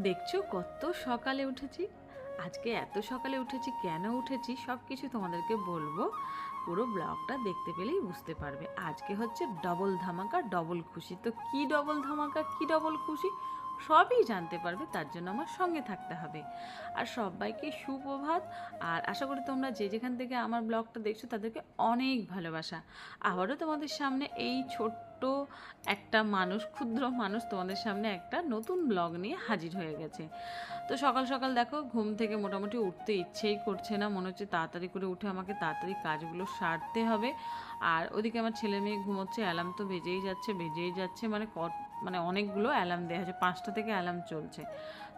দেখছ কত সকালে উঠেছি? আজকে এত সকালে উঠেছি, কেন উঠেছি সব কিছু তোমাদেরকে বলব। পুরো ব্লগটা দেখতে পেলেই বুঝতে পারবে। আজকে হচ্ছে ডবল ধামাকা, ডবল খুশি। তো কি ডবল ধামাকা, কি ডবল খুশি? সবই জানতে পারবে, তার জন্য আমার সঙ্গে থাকতে হবে। আর সবাইকে সুপ্রভাত। আর আশা করি তোমরা যে যেখান থেকে আমার ব্লগটা দেখছ, তাদেরকে অনেক ভালোবাসা। আবারও তোমাদের সামনে এই ছোট্ট একটা মানুষ, ক্ষুদ্র মানুষ তোমাদের সামনে একটা নতুন ব্লগ নিয়ে হাজির হয়ে গেছে। তো সকাল সকাল দেখো, ঘুম থেকে মোটামুটি উঠতে ইচ্ছেই করছে না। মনে হচ্ছে তাড়াতাড়ি করে উঠে আমাকে তাড়াতাড়ি কাজগুলো সারতে হবে। আর ওদিকে আমার ছেলে মেয়ে ঘুমোচ্ছে অ্যালার্ম তো বেজেই যাচ্ছে বেজেই যাচ্ছে। মানে ক- মানে অনেকগুলো অ্যালার্ম দেওয়া আছে পাঁচটা থেকে অ্যালার্ম চলছে।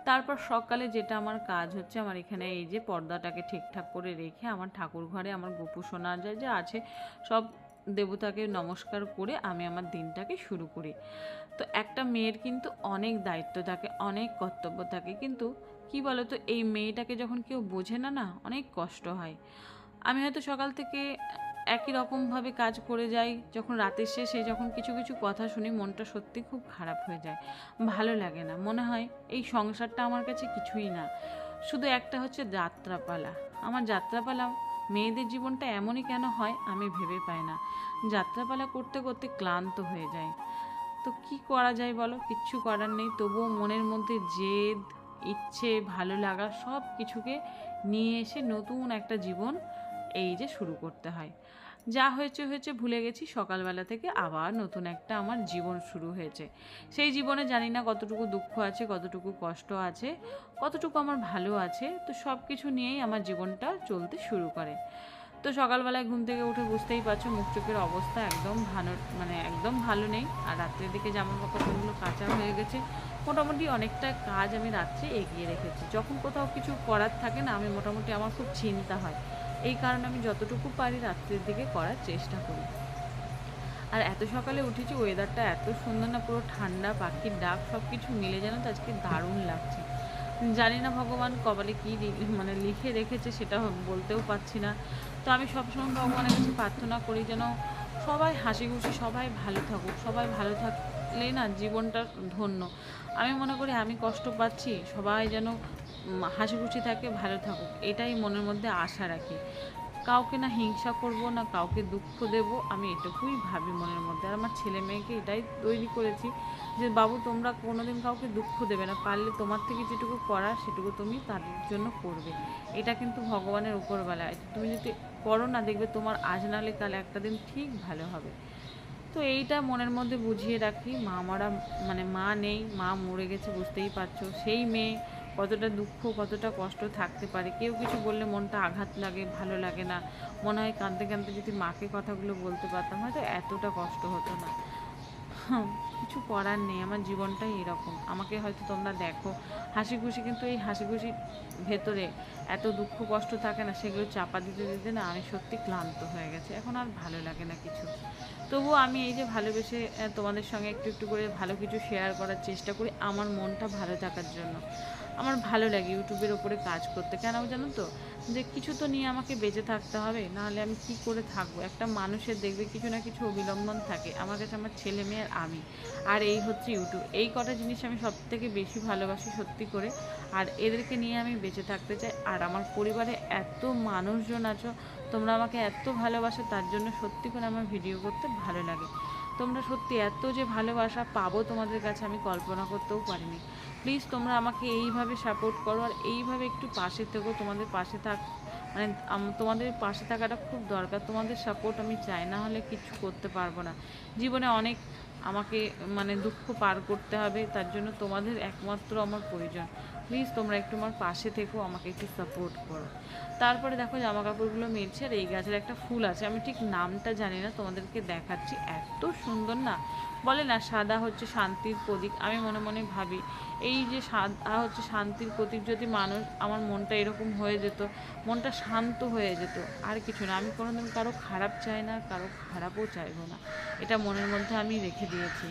তারপর সকালে যেটা আমার কাজ হচ্ছে, আমার এখানে এই যে পর্দাটাকে ঠিকঠাক করে রেখে আমার ঠাকুর ঘরে আমার গোপু সোনা যায় যে আছে, সব দেবতাকে নমস্কার করে আমি আমার দিনটাকে শুরু করি। তো একটা মেয়ের কিন্তু অনেক দায়িত্ব থাকে, অনেক কর্তব্য থাকে, কিন্তু কি বলো তো এই মেয়েটাকে যখন কেউ বোঝে না না, অনেক কষ্ট হয়। আমি হয়তো সকাল থেকে একই রকমভাবে কাজ করে যাই, যখন রাতের শেষে যখন কিছু কিছু কথা শুনি, মনটা সত্যি খুব খারাপ হয়ে যায়, ভালো লাগে না, মনে হয় এই সংসারটা আমার কাছে কিছুই না। শুধু একটা হচ্ছে যাত্রাপালা, আমার যাত্রাপালা মেয়েদের জীবনটা এমনই কেন হয় আমি ভেবে পাই না। যাত্রাপালা করতে করতে ক্লান্ত হয়ে যায় তো কি করা যায় বলো? কিচ্ছু করার নেই। তবুও মনের মধ্যে জেদ, ইচ্ছে, ভালো লাগা সব কিছুকে নিয়ে এসে নতুন একটা জীবন এই যে শুরু করতে হয়। যা হয়েছে হয়েছে, ভুলে গেছি। সকালবেলা থেকে আবার নতুন একটা আমার জীবন শুরু হয়েছে। সেই জীবনে জানি না কতটুকু দুঃখ আছে, কতটুকু কষ্ট আছে, কতটুকু আমার ভালো আছে। তো সব কিছু নিয়েই আমার জীবনটা চলতে শুরু করে। তো সকালবেলায় ঘুম থেকে উঠে বুঝতেই পারছ, মুখ চোখের অবস্থা একদম ভালো মানে একদম ভালো নেই। আর রাত্রের দিকে জামা কাপড়গুলো কাঁচা হয়ে গেছে। মোটামুটি অনেকটা কাজ আমি রাত্রে এগিয়ে রেখেছি। যখন কোথাও কিছু করার থাকে না, আমি মোটামুটি আমার খুব চিন্তা হয়। এই কারণে আমি যতটুকু পারি রাত্রের দিকে করার চেষ্টা করি। আর এত সকালে উঠেছি ওয়েদারটা এত সুন্দর না, পুরো ঠান্ডা, পাখির ডাক সব কিছু মিলে যেন তো আজকে দারুণ লাগছে। জানি না ভগবান কপালে কী মানে লিখে রেখেছে, সেটা বলতেও পারছি না। তো আমি সবসময় ভগবানের কাছে প্রার্থনা করি যেন সবাই হাসি খুশি সবাই ভালো থাকুক, সবাই ভালো থাকলে না জীবনটা ধন্য। আমি মনে করি আমি কষ্ট পাচ্ছি, সবাই যেন উম, হাসি খুশি থাকে ভালো থাকুক। এটাই মনের মধ্যে আশা রাখি। কাউকে না হিংসা করব না কাউকে দুঃখ দেব আমি এটুকুই ভাবি মনের মধ্যে। আর আমার ছেলে মেয়েকে এটাই তৈরি করেছি যে বাবু তোমরা কোনোদিন কাউকে দুঃখ দেবে না। পারলে তোমার থেকে যেটুকু করার সেটুকু তুমি তাদের জন্য করবে। এটা কিন্তু ভগবানের উপরবেলা তুমি যদি করো না দেখবে তোমার আজ নাহলে কাল একটা দিন ঠিক ভালো হবে। তো এইটা মনের মধ্যে বুঝিয়ে রাখি। মা মারা মানে মা নেই মা মরে গেছে বুঝতেই পারছ। সেই মেয়ে কতটা দুঃখ, কতটা কষ্ট থাকতে পারে। কেউ কিছু বললে মনটা আঘাত লাগে, ভালো লাগে না। মনে হয় কাঁদতে কাঁদতে যদি মাকে কথাগুলো বলতে পারতাম, হয়তো এতটা কষ্ট হতো না। কিছু করার নেই, আমার জীবনটাই এরকম। আমাকে হয়তো তোমরা দেখো হাসি খুশি কিন্তু এই হাসি খুশির ভেতরে এত দুঃখ, কষ্ট থাকে না, সেগুলো চাপা দিতে দিতে না আমি সত্যি ক্লান্ত হয়ে গেছে। এখন আর ভালো লাগে না কিছু। তবুও আমি এই যে ভালোবেসে তোমাদের সঙ্গে একটু একটু করে ভালো কিছু শেয়ার করার চেষ্টা করি, আমার মনটা ভালো থাকার জন্য। আমার ভালো লাগে ইউটিউবের ওপরে কাজ করতে। কেন জানো তো? যে কিছু তো নিয়ে আমাকে বেঁচে থাকতে হবে, নাহলে আমি কি করে থাকব? একটা মানুষের দেখবে কিছু না কিছু অবিলম্বন থাকে। আমার কাছে আমার ছেলে মেয়ে আর আমি। আর এই হচ্ছে ইউটিউব। এই কটা জিনিস আমি সব থেকে বেশি ভালোবাসি সত্যি করে। আর এদেরকে নিয়ে আমি বেঁচে থাকতে চাই। আর আমার পরিবারে এত মানুষজন আছো, তোমরা আমাকে এত ভালোবাসো, তার জন্য সত্যি করে আমার ভিডিও করতে ভালো লাগে। তোমরা সত্যি এত যে ভালোবাসা পাবো তোমাদের কাছে আমি কল্পনা করতেও পারিনি। প্লিজ তোমরা আমাকে এইভাবে সাপোর্ট করো আর এইভাবে একটু পাশে থেকো। তোমাদের পাশে থাক মানে তোমাদের পাশে থাকাটা খুব দরকার। তোমাদের সাপোর্ট আমি চাই, না হলে কিছু করতে পারব না। জীবনে অনেক আমাকে মানে দুঃখ পার করতে হবে, তার জন্য তোমাদের একমাত্র আমার প্রয়োজন। প্লিজ তোমরা একটু আমার পাশে থেকো, আমাকে একটু সাপোর্ট করো। তারপরে দেখো জামা কাপড়গুলো মেলছে আর এই গাছের একটা ফুল আছে। আমি ঠিক নামটা জানি না, তোমাদেরকে দেখাচ্ছি। এত সুন্দর না? বলে না, সাদা হচ্ছে শান্তির প্রতীক। আমি মনে মনে ভাবি, এই যে সাদা হচ্ছে শান্তির প্রতীক, যদি মানুষ, আমার মনটা এরকম হয়ে যেত, মনটা শান্ত হয়ে যেত, আর কিছু না। আমি কোনোদিন কারও খারাপ চাই না, কারও খারাপও চাইব না। এটা মনের মধ্যে আমি রেখে দিয়েছি।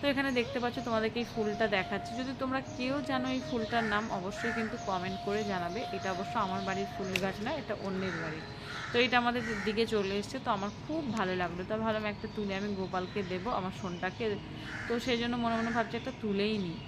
তো এখানে দেখতে পাচ্ছ তোমাদেরকে এই ফুলটা দেখাচ্ছি। যদি তোমরা কেউ জানো এই ফুলটার নাম, অবশ্যই কিন্তু কমেন্ট করে জানাবে। এটা অবশ্য আমার বাড়ির ফুল গাছ না, এটা অন্যের বাড়ির। তো এটা আমাদের দিকে চলে এসছে, তো আমার খুব ভালো লাগল। তো ভাবলাম একটা তুলে আমি গোপালকে দেবো, আমার সোনটাকে। তো সেই জন্য মনে মনে ভাবছি একটা তুলেই নিই।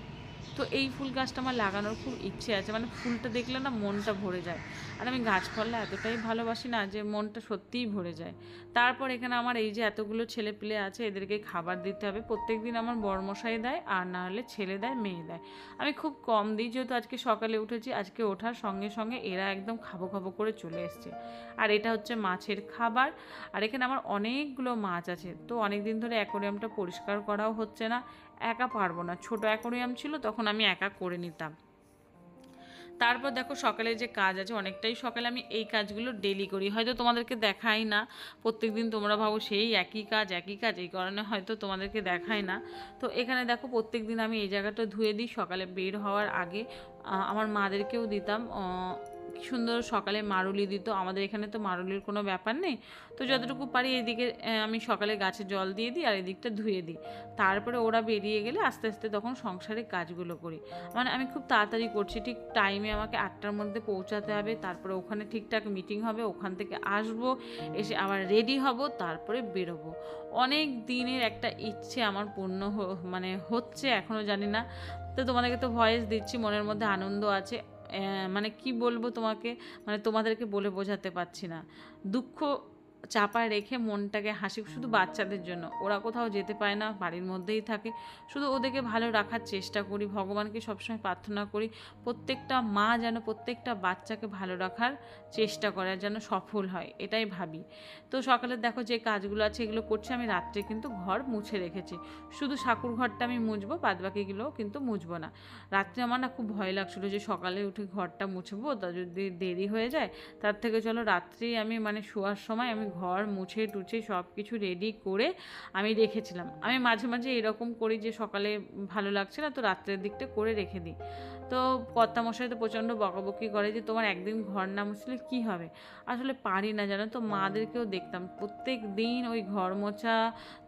তো এই ফুল গাছটা আমার লাগানোর খুব ইচ্ছে আছে। মানে ফুলটা দেখলে না মনটা ভরে যায়। আর আমি গাছপালা এতটাই ভালোবাসি না যে মনটা সত্যিই ভরে যায়। তারপর এখানে আমার এই যে এতগুলো ছেলে পেলে আছে, এদেরকে খাবার দিতে হবে। প্রত্যেক দিন আমার বড়মশাই দেয়, আর না হলে ছেলে দেয়, মেয়ে দেয়। আমি খুব কম দিই, যেহেতু আজকে সকালে উঠেছি, আজকে ওঠার সঙ্গে সঙ্গে এরা একদম খাব খাব করে চলে এসছে। আর এটা হচ্ছে মাছের খাবার। আর এখানে আমার অনেকগুলো মাছ আছে। তো অনেক দিন ধরে অ্যাকোরিয়ামটা পরিষ্কার করাও হচ্ছে না। একা পারব না। ছোট অ্যাকোরিয়াম ছিল, তখন আমি একা করে নিতাম। তারপর দেখো সকালে যে কাজ আছে, অনেকটাই সকালে আমি এই কাজগুলো ডেলি করি। হয়তো তোমাদেরকে দেখাই না প্রত্যেক দিন তোমরা ভাবো সেই একই কাজ একই কাজ, এই কারণে হয়তো তোমাদেরকে দেখাই না। তো এখানে দেখো প্রত্যেক দিন আমি এই জায়গাটা ধুয়ে দিই, সকালে বের হওয়ার আগে আমার মাদেরকেও দিতাম সুন্দর সকালে মারুলি দিত। আমাদের এখানে তো মারুলির কোনো ব্যাপার নেই। তো যতটুকু পারি এদিকে আমি সকালে গাছে জল দিয়ে দিই আর এদিকটা ধুয়ে দিই। তারপরে ওরা বেরিয়ে গেলে আস্তে আস্তে তখন সংসারের কাজগুলো করি। মানে আমি খুব তাড়াতাড়ি করছি, ঠিক টাইমে আমাকে আটটার মধ্যে পৌঁছাতে হবে, তারপরে ওখানে ঠিকঠাক মিটিং হবে, ওখান থেকে আসব, এসে আবার রেডি হব, তারপরে বেরোবো। অনেক দিনের একটা ইচ্ছে আমার পূর্ণ মানে হচ্ছে এখনও জানি না। তো তোমাদেরকে তো ভয়েস দিচ্ছি, মনের মধ্যে আনন্দ আছে। মানে কি বলব তোমাকে? মানে তোমাদেরকে বলে বোঝাতে পারছি না। দুঃখ চাপায় রেখে মনটাকে হাসি, শুধু বাচ্চাদের জন্য। ওরা কোথাও যেতে পায় না, বাড়ির মধ্যেই থাকে। শুধু ওদেরকে ভালো রাখার চেষ্টা করি, ভগবানকে সবসময় প্রার্থনা করি, প্রত্যেকটা মা যেন প্রত্যেকটা বাচ্চাকে ভালো রাখার চেষ্টা করে যেন সফল হয়, এটাই ভাবি। তো সকালে দেখো যে কাজগুলো আছে, এগুলো করছি আমি, রাত্রে কিন্তু ঘর মুছে রেখেছি। শুধু ঠাকুর ঘরটা আমি মুছবো বাদবাকিগুলো কিন্তু মুছবো না। রাত্রে আমার না খুব ভয় লাগছিল যে সকালে উঠে ঘরটা মুছবো, তা যদি দেরি হয়ে যায়, তার থেকে চলো রাত্রেই আমি মানে শোয়ার সময় আমি ঘর মুছে টুছে সব কিছু রেডি করে আমি রেখেছিলাম। আমি মাঝে মাঝে এরকম করি যে সকালে ভালো লাগছে না, তো রাত্রের দিকটা করে রেখে দিই। তো কর্তামশাই তো প্রচণ্ড বকাবকি করে যে তোমার একদিন ঘর না মুছলে কী হবে? আসলে পারি না, জানো তো, মাদেরকেও দেখতাম। প্রত্যেক দিন ওই ঘর মোছা,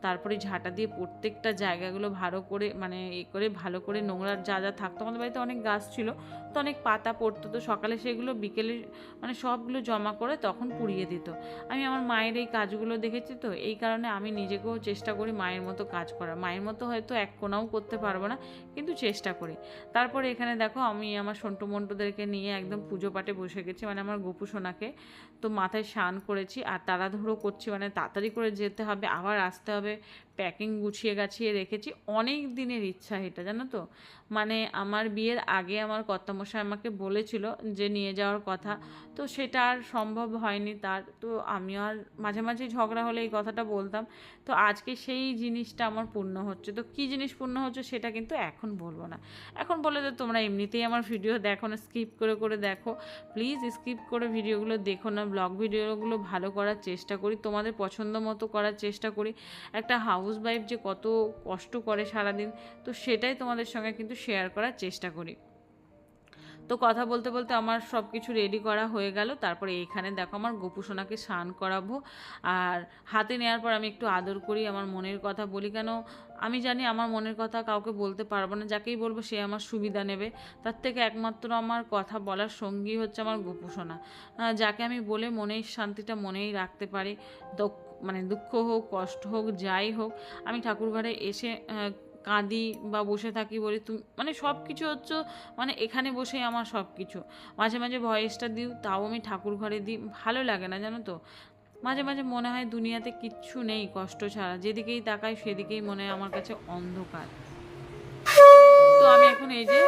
তারপরে ঝাঁটা দিয়ে প্রত্যেকটা জায়গাগুলো ভালো করে মানে এ করে, ভালো করে নোংরার যা যা থাকতো, আমাদের বাড়িতে অনেক গাছ ছিল, তো অনেক পাতা পড়তো, তো সকালে সেগুলো বিকেলে মানে সবগুলো জমা করে তখন পুড়িয়ে দিত। আমি আমার মায়ের এই কাজগুলো দেখেছি তো, এই কারণে আমি নিজেকেও চেষ্টা করি মায়ের মতো কাজ করার মায়ের মতো হয়তো এক কোনাও করতে পারব না, কিন্তু চেষ্টা করি। তারপরে এখানে দেখো আমি আমার সন্টু মন্টুদেরকে নিয়ে একদম পুজো পাঠে বসে গেছি মানে আমার গোপু সোনাকে। তো মাথায় স্নান করেছি, আর তাড়াধুড়ো করছি মানে তাড়াতাড়ি করে যেতে হবে, আবার আসতে হবে। প্যাকিং গুছিয়ে গাছিয়ে রেখেছি। অনেক দিনের ইচ্ছা এটা, জানো তো? মানে আমার বিয়ের আগে আমার কর্তামশাই আমাকে বলেছিল যে নিয়ে যাওয়ার কথা। তো সেটা আর সম্ভব হয়নি তার। তো আমি আর মাঝে মাঝে ঝগড়া হলে এই কথাটা বলতাম। তো আজকে সেই জিনিসটা আমার পূর্ণ হচ্ছে। তো কী জিনিস পূর্ণ হচ্ছে সেটা কিন্তু এখন বলব না। এখন বলে যে তোমরা এমনিতেই আমার ভিডিও দেখো না স্কিপ করে করে দেখো। প্লিজ স্কিপ করে ভিডিওগুলো দেখো না। ব্লগ ভিডিওগুলো ভালো করার চেষ্টা করি, তোমাদের পছন্দ মতো করার চেষ্টা করি। একটা হাউস ওয়াইফ যে কত কষ্ট করে সারাদিন, তো সেটাই তোমাদের সঙ্গে কিন্তু শেয়ার করার চেষ্টা করি। তো কথা বলতে বলতে আমার সব কিছু রেডি করা হয়ে গেল, তারপরে এখানে দেখো আমার গোপুসোনাকে স্নান করাবো, আর হাতে নেওয়ার পর আমি একটু আদর করি, আমার মনের কথা বলি, কেন আমি জানি আমার মনের কথা কাউকে বলতে পারব না, যাকেই বলব সে আমার সুবিধা নেবে। তার থেকে একমাত্র আমার কথা বলার সঙ্গী হচ্ছে আমার গোপুসোনা যাকে আমি বলে মনের শান্তিটা মনেই রাখতে পারি, দক্ষ- মানে দুঃখ হোক, কষ্ট হোক, যাই হোক, আমি ঠাকুরঘরে এসে কাঁদি বা বসে থাকি বলি তুমি মানে সব কিছু হচ্ছে মানে এখানে বসেই আমার সব কিছু মাঝে মাঝে ভয়েসটা দিই তাও আমি ঠাকুর ঘরে দিই। ভালো লাগে না, জানো তো? মাঝে মাঝে মনে হয় দুনিয়াতে কিচ্ছু নেই কষ্ট ছাড়া। যেদিকেই তাকাই সেদিকেই মনে হয় আমার কাছে অন্ধকার। তো আমি এখন এই যে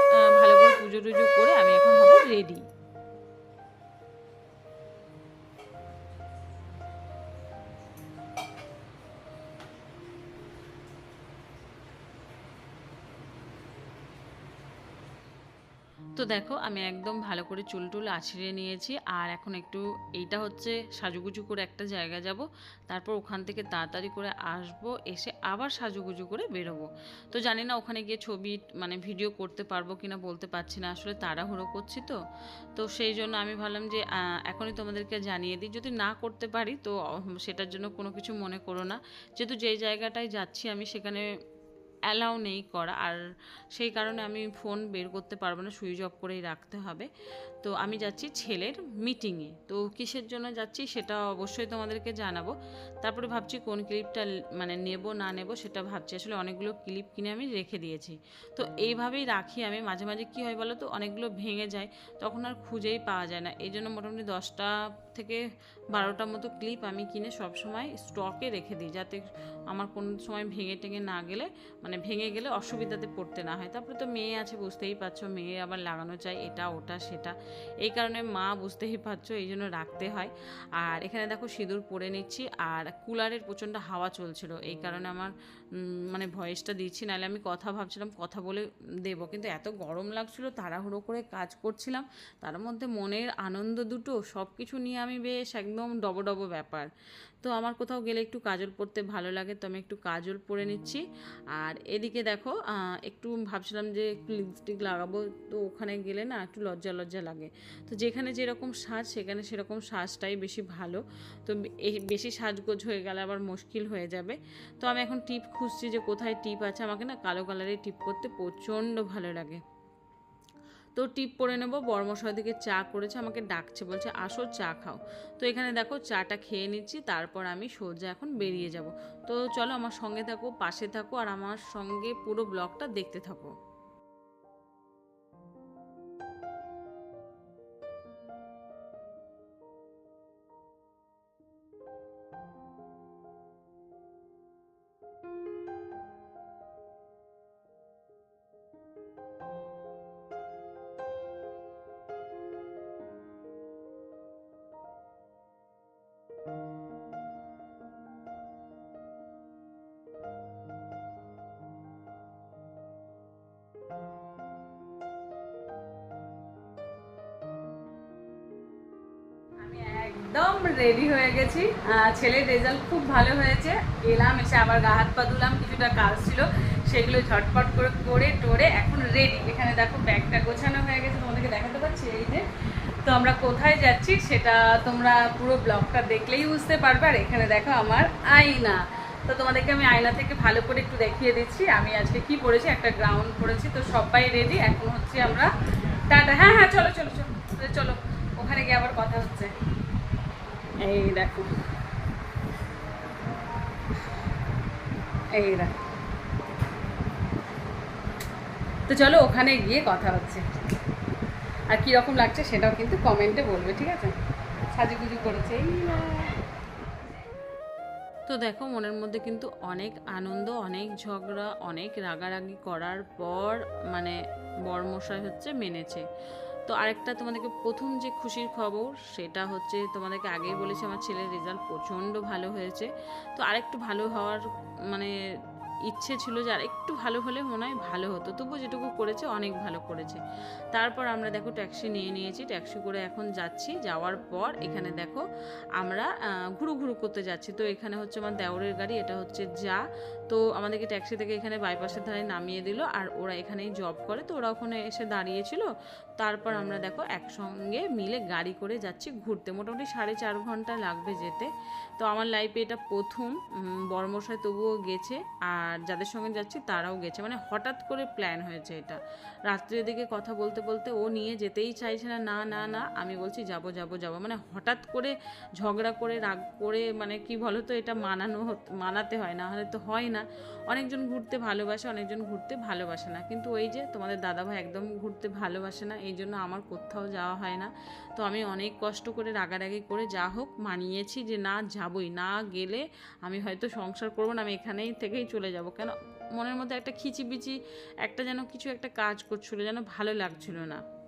তো দেখো, আমি একদম ভালো করে চুল টুল আছড়ে নিয়েছি। আর এখন একটু এইটা হচ্ছে সাজুগুজু করে একটা জায়গা যাব। তারপর ওখান থেকে তাড়াতাড়ি করে আসব, এসে আবার সাজুগুজু করে বেরোবো। তো জানি না ওখানে গিয়ে ছবি মানে ভিডিও করতে পারব কিনা বলতে পারছি না। আসলে তাড়াহুড়ো করছি তো। তো সেই জন্য আমি ভাবলাম যে এখনই তোমাদেরকে জানিয়ে দিই। যদি না করতে পারি তো, সেটার জন্য কোনো কিছু মনে করো না। যেহেতু যেই জায়গাটায় যাচ্ছি আমি সেখানে অ্যালাউ নেই করা। আর সেই কারণে আমি ফোন বের করতে পারব না, সুইচ অফ করেই রাখতে হবে। তো আমি যাচ্ছি ছেলের মিটিংয়ে তো কিসের জন্য যাচ্ছি সেটা অবশ্যই তোমাদেরকে জানাব। তারপরে ভাবছি কোন ক্লিপটা মানে নেব, না নেব সেটা ভাবছি। আসলে অনেকগুলো ক্লিপ কিনে আমি রেখে দিয়েছি। তো এইভাবেই রাখি আমি। মাঝে মাঝে কী হয় বলো তো অনেকগুলো ভেঙে যায়, তখন আর খুঁজেই পাওয়া যায় না। এই জন্য মোটামুটি দশটা থেকে বারোটার মতো ক্লিপ আমি কিনে সব সময় স্টকে রেখে দিই। যাতে আমার কোনো সময় ভেঙে টেঙে না গেলে মানে ভেঙে গেলে অসুবিধাতে পড়তে না হয়। তারপরে তো মেয়ে আছে, বুঝতেই পারছ, মেয়ে আবার লাগানো চাই, এটা, ওটা, সেটা। এই কারণে মা বুঝতেই পারছ, এই জন্য রাখতে হয়। আর এখানে দেখো সিঁদুর পরে নিচ্ছি, আর কুলারের প্রচণ্ড হাওয়া চলছিল, এই কারণে আমার মানে ভয়েসটা দিচ্ছি, নাহলে আমি কথা ভাবছিলাম, কথা বলে দেব। কিন্তু এত গরম লাগছিল, তাড়াহুড়ো করে কাজ করছিলাম, তার মধ্যে মনের আনন্দ দুটো সব কিছু নিয়ে আমি বেশ একদম ডবো ডবো ব্যাপার। তো আমার কোথাও গেলে একটু কাজল পরতে ভালো লাগে, তো আমি একটু কাজল পরে নিচ্ছি। আর এদিকে দেখো একটু ভাবছিলাম যে একটু লিপস্টিক লাগাবো, তো ওখানে গেলে না একটু লজ্জা লজ্জা লাগে। তো যেখানে যেরকম সাজ, সেখানে সেরকম সাজটাই বেশি ভালো। তো বেশি সাজগোজ হয়ে গেলে আবার মুশকিল হয়ে যাবে। তো আমি এখন টিপ খুঁজছি যে কোথায় টিপ আছে। আমাকে না কালো কালারের টিপ করতে প্রচণ্ড ভালো লাগে। তো টিপ পরে নেব বর্মশয় দিকে চা করেছে, আমাকে ডাকছে, বলছে, আসো, চা খাও। তো এখানে দেখো চাটা খেয়ে নিচ্ছি, তারপর আমি সোজা এখন বেরিয়ে যাব। তো চলো আমার সঙ্গে থাকো, পাশে থাকো, আর আমার সঙ্গে পুরো ব্লগটা দেখতে থাকো। রেডি হয়ে গেছি। ছেলের রেজাল্ট খুব ভালো হয়েছে। এলাম, এসে আবার গা হাত পা ধুলাম, কিছুটা কাজ ছিল। সেগুলো ঝটপট করে করে টোরে এখন রেডি এখানে দেখো ব্যাগটা গোছানো হয়ে গেছে, তোমাদেরকে দেখাতে পারছি এই যে। তো আমরা কোথায় যাচ্ছি সেটা তোমরা পুরো ব্লগটা দেখলেই বুঝতে পারবে। আর এখানে দেখো আমার আয়না। তো তোমাদেরকে আমি আয়না থেকে ভালো করে একটু দেখিয়ে দিচ্ছি। আমি আজকে কি পরেছি? একটা গ্রাউন্ড পরেছি। তো সবাই রেডি এখন হচ্ছে আমরা টাটা। হ্যাঁ হ্যাঁ চলো চলো। চলো চলো। ওখানে গিয়ে আবার কথা হচ্ছে। এই দেখো এই তো চলো ওখানে গিয়ে কথা হচ্ছে। আর কি রকম লাগছে সেটাও কিন্তু কমেন্টে বলবে, ঠিক আছে? সাজুগুজু করেছে। তো দেখো, মনের মধ্যে কিন্তু অনেক আনন্দ, অনেক ঝগড়া, অনেক রাগারাগি করার পর মানে বরমশাই হচ্ছে মেনেছে। তো আরেকটা তোমাদেরকে প্রথম যে খুশির খবর, সেটা হচ্ছে তোমাদেরকে আগেই বলেছি আমার ছেলের রেজাল্ট প্রচণ্ড ভালো হয়েছে। তো আরেকটু ভালো হওয়ার মানে ইচ্ছে ছিল যে আর একটু ভালো হলে মনে হয় ভালো হতো। তবু যেটুকু করেছে, অনেক ভালো করেছে। তারপর আমরা দেখো ট্যাক্সি নিয়ে নিয়েছি। ট্যাক্সি করে এখন যাচ্ছি। যাওয়ার পর এখানে দেখো আমরা ঘুরু ঘুরু করতে যাচ্ছি। তো এখানে হচ্ছে আমার দেওরের গাড়ি, এটা হচ্ছে যা। তো আমাদেরকে ট্যাক্সি থেকে এখানে বাইপাসের ধারে নামিয়ে দিল আর ওরা এখানেই জব করে। তো ওরা ওখানে এসে দাঁড়িয়েছিল। তারপর আমরা দেখো একসঙ্গে মিলে গাড়ি করে যাচ্ছি ঘুরতে। মোটামুটি সাড়ে চার ঘণ্টা লাগবে যেতে। তো আমার লাইফে এটা প্রথম বড়মশাই তবুও গেছে আর যাদের সঙ্গে যাচ্ছি তারাও গেছে। মানে হঠাৎ করে প্ল্যান হয়েছে এটা। রাত্রের দিকে কথা বলতে বলতে ও নিয়ে যেতেই চাইছে না না না না, আমি বলছি যাব যাব যাব। মানে হঠাৎ করে ঝগড়া করে রাগ করে মানে কি বলো তো এটা মানানো মানাতে হয়। না হলে তো হয় না। অনেকজন ঘুরতে ভালোবাসে, অনেকজন ঘুরতে ভালোবাসে না। কিন্তু ওই যে তোমাদের দাদাভাই একদম ঘুরতে ভালোবাসে না, এই জন্য আমার কোথাও যাওয়া হয় না। তো আমি অনেক কষ্ট করে রাগারাগি করে যা হোক মানিয়েছি যে না যাবই, না গেলে আমি হয়তো সংসার করব না, আমি এখানেই থেকেই চলে যাব। কেন? মনের মধ্যে একটা খিচিবিচি, একটা যেন কিছু একটা কাজ করছিল যেন ভালো লাগছিল না।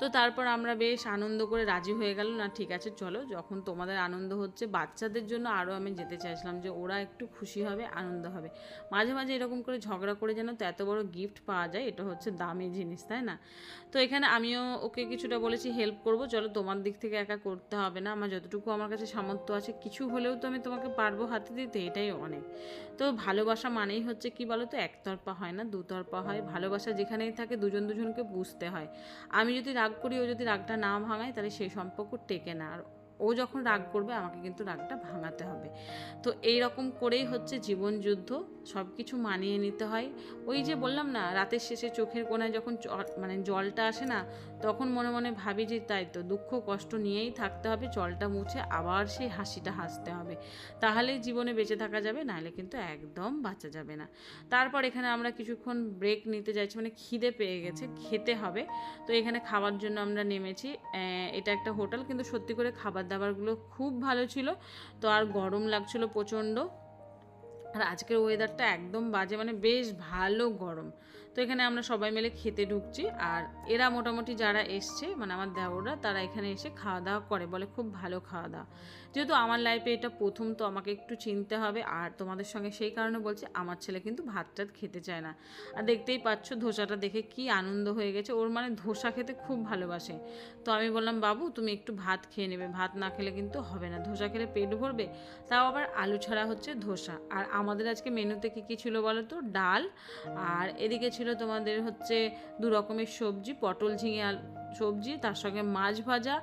তো তারপর আমরা বেশ আনন্দ করে রাজি হয়ে গেল, না, ঠিক আছে, চলো। যখন তোমাদের আনন্দ হচ্ছে, বাচ্চাদের জন্য আরও আমি যেতে চাইছিলাম যে ওরা একটু খুশি হবে, আনন্দ হবে। মাঝে মাঝে এরকম করে ঝগড়া করে যেন তো এত বড় গিফট পাওয়া যায়, এটা হচ্ছে দামি জিনিস, তাই না? তো এখানে আমিও ওকে কিছুটা বলেছি হেল্প করব, চলো তোমার দিক থেকে একা করতে হবে না, আমার যতটুকু আমার কাছে সামর্থ্য আছে, কিছু হলেও তো আমি তোমাকে পারব হাতে দিতে। এটাই অনেক। তো ভালোবাসা মানেই হচ্ছে কি বলো তো একতরফা হয় না, দুতরফা হয়। ভালোবাসা যেখানেই থাকে, দুজন দুজনকে বুঝতে হয়। আমি যদি রাগ করি ও যদি রাগটা না ভাঙায়, তাহলে সেই সম্পর্ক টেকে না। আর ও যখন রাগ করবে, আমাকে কিন্তু রাগটা ভাঙাতে হবে। তো এই রকম করেই হচ্ছে জীবন যুদ্ধ সব কিছু মানিয়ে নিতে হয়। ওই যে বললাম না রাতের শেষে চোখের কোনায় যখন মানে জলটা আসে না তখন মনে মনে ভাবি যে তাই তো দুঃখ কষ্ট নিয়েই থাকতে হবে জলটা মুছে আবার সেই হাসিটা হাসতে হবে। তাহলেই জীবনে বেঁচে থাকা যাবে নাহলে কিন্তু একদম বাঁচা যাবে না। তারপর এখানে আমরা কিছুক্ষণ ব্রেক নিতে যাচ্ছি মানে খিদে পেয়ে গেছে খেতে হবে। তো এখানে খাওয়ার জন্য আমরা নেমেছি। এটা একটা হোটেল কিন্তু সত্যি করে খাবার দাবারগুলো খুব ভালো ছিল। তো আর গরম লাগছিল প্রচণ্ড। আর আজকের ওয়েদারটা একদম বাজে মানে বেশ ভালো গরম। তো এখানে আমরা সবাই মিলে খেতে ঢুকছি আর এরা মোটামুটি যারা এসছে মানে আমার দেওররা, তারা এখানে এসে খাওয়া দাওয়া করে, বলে খুব ভালো খাওয়া দাওয়া যেহেতু আমার লাইফে এটা প্রথম, তো আমাকে একটু চিনতে হবে। আর তোমাদের সঙ্গে সেই কারণে বলছি, আমার ছেলে কিন্তু ভাত টাত খেতে চায় না। আর দেখতেই পাচ্ছ, ধোসাটা দেখে কি আনন্দ হয়ে গেছে। ওর মানে ধোসা খেতে খুব ভালোবাসে। তো আমি বললাম, বাবু, তুমি একটু ভাত খেয়ে নেবে। ভাত না খেলে কিন্তু হবে না। ধোসা খেলে পেট ভরবে। তাও আবার আলু ছাড়া হচ্ছে ধোসা। আর আমাদের আজকে মেনুতে কী কী ছিল বলো তো? ডাল। আর এদিকে ছিল তোমাদের হচ্ছে দু রকমের সবজি, পটল, ঝিঙে সবজি, তার সঙ্গে মাছ ভাজা,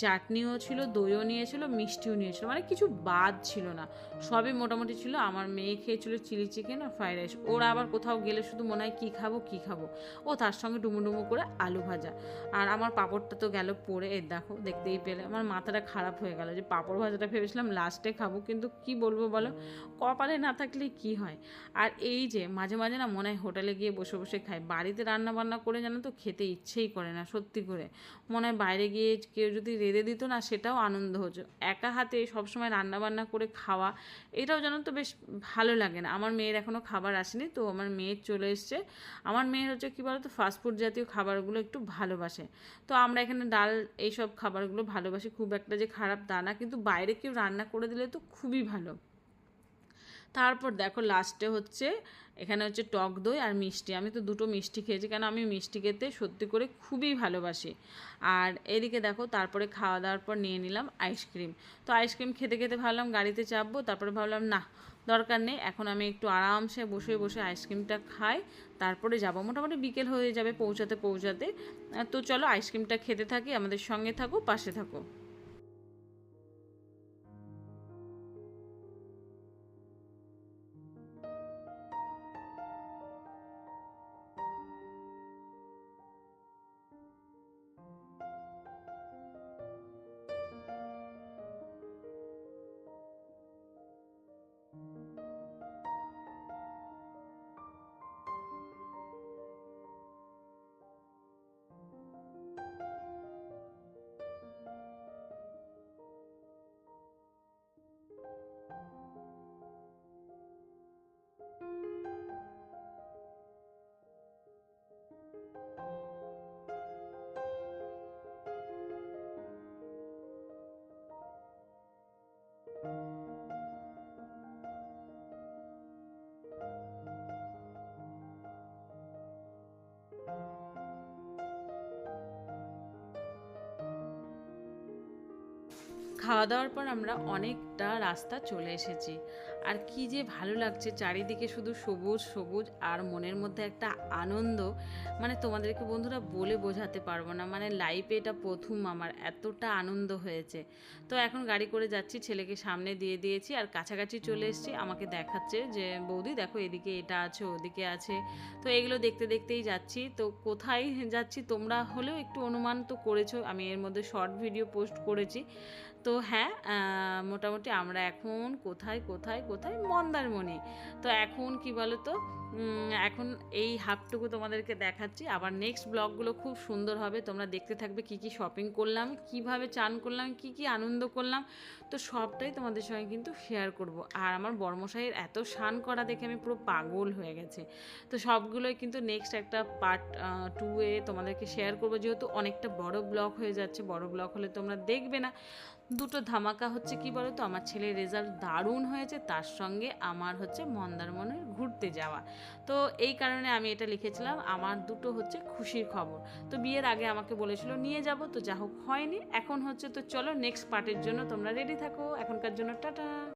চাটনিও ছিল, দইও নিয়েছিল, মিষ্টিও নিয়েছিল। মানে কিছু বাদ ছিল না। সবই মোটামুটি ছিল। আমার মেয়ে খেয়েছিল চিলি চিকেন আর ফ্রাইড রাইস। ওরা আবার কোথাও গেলে শুধু মনে হয়, কী খাব কী খাব? ও তার সঙ্গে ডুমু ডুমু করে আলু ভাজা। আর আমার পাঁপড়টা তো গেল পড়ে, এই দেখো, দেখতেই পেলে। আমার মাথাটা খারাপ হয়ে গেল যে পাঁপড় ভাজাটা ভেবেছিলাম লাস্টে খাব, কিন্তু কি বলব বলো? কপালে না থাকলে কি হয়? আর এই যে মাঝে মাঝে না মনে হয় হোটেলে গিয়ে বসে বসে খাই। বাড়িতে রান্না বান্না করে জানো তো খেতে ইচ্ছেই করে না, সত্যি করে। মনে হয় বাইরে গিয়ে কেউ যদি রেঁধে দিত না, সেটাও আনন্দ হতো। একা হাতে সবসময় রান্না বান্না করে খাওয়া, এটাও জানো তো বেশ ভালো লাগে না। আমার মেয়ের এখনও খাবার আসেনি, তো আমার মেয়ের চলে এসছে। আমার মেয়ের হচ্ছে কী বলতো ফাস্টফুড জাতীয় খাবারগুলো একটু ভালোবাসে। তো আমরা এখানে ডাল এইসব খাবারগুলো ভালোবাসি। খুব একটা যে খারাপ তা না, কিন্তু বাইরে কেউ রান্না করে দিলে তো খুবই ভালো। তারপর দেখো লাস্টে হচ্ছে, এখানে হচ্ছে টক দই আর মিষ্টি। আমি তো দুটো মিষ্টি খেয়েছি, কেন আমি মিষ্টি খেতে সত্যি করে খুবই ভালোবাসি। আর এদিকে দেখো, তারপরে খাওয়া দাওয়ার পর নিয়ে নিলাম আইসক্রিম তো আইসক্রিম খেতে খেতে ভাবলাম গাড়িতে চাপবো, তারপরে ভাবলাম না, দরকার নেই, এখন আমি একটু আরামসে বসে বসে আইসক্রিমটা খাই, তারপরে যাব। মোটামুটি বিকেল হয়ে যাবে পৌঁছাতে পৌঁছাতে। তো চলো আইসক্রিমটা খেতে থাকি, আমাদের সঙ্গে থাকো, পাশে থাকো। খাওয়া দাওয়ার পর আমরা অনেকটা রাস্তা চলে এসেছি। আর কি যে ভালো লাগছে, চারিদিকে শুধু সবুজ সবুজ আর মনের মধ্যে একটা আনন্দ মানে তোমাদেরকে বন্ধুরা বলে বোঝাতে পারব না মানে লাইফে এটা প্রথম আমার, এতটা আনন্দ হয়েছে। তো এখন গাড়ি করে যাচ্ছি, ছেলেকে সামনে দিয়ে দিয়েছি আর কাছাকাছি চলে এসেছি, আমাকে দেখাচ্ছে যে, বৌদি, দেখো এদিকে এটা আছে, ওদিকে আছে। তো এগুলো দেখতে দেখতেই যাচ্ছি। তো কোথায় যাচ্ছি তোমরা হলেও একটু অনুমান তো করেছ, আমি এর মধ্যে শর্ট ভিডিও পোস্ট করেছি। তো হ্যাঁ মোটামুটি আমরা এখন কোথায় কোথায় কোথায়? মন্দারমণি। তো এখন কি বলো তো এখন এই হাফটুকু তোমাদেরকে দেখাচ্ছি। আবার নেক্সট ব্লগগুলো খুব সুন্দর হবে। তোমরা দেখতে থাকবে কি কি শপিং করলাম, কীভাবে চান করলাম, কি কি আনন্দ করলাম। তো সবটাই তোমাদের সঙ্গে কিন্তু শেয়ার করব। আর আমার বর্মশাইয়ের এত শান করা দেখে আমি পুরো পাগল হয়ে গেছে। তো সবগুলোই কিন্তু নেক্সট একটা পার্ট টু এ তোমাদেরকে শেয়ার করব। যেহেতু অনেকটা বড় ব্লগ হয়ে যাচ্ছে, বড় ব্লগ হলে তোমরা দেখবে না। দুটো ধামাকা হচ্ছে কি বলো তো আমার ছেলের রেজাল্ট দারুণ হয়েছে, তার সঙ্গে আমার হচ্ছে মন্দারমনে ঘুরতে যাওয়া। তো এই কারণে আমি এটা লিখেছিলাম, আমার দুটো হচ্ছে খুশির খবর। তো বিয়ের আগে আমাকে বলেছিল, নিয়ে যাব তো, যা হোক, হয়নি। এখন হচ্ছে তো চলো নেক্সট পার্টের জন্য তোমরা রেডি থাকো। এখনকার জন্য টাটা।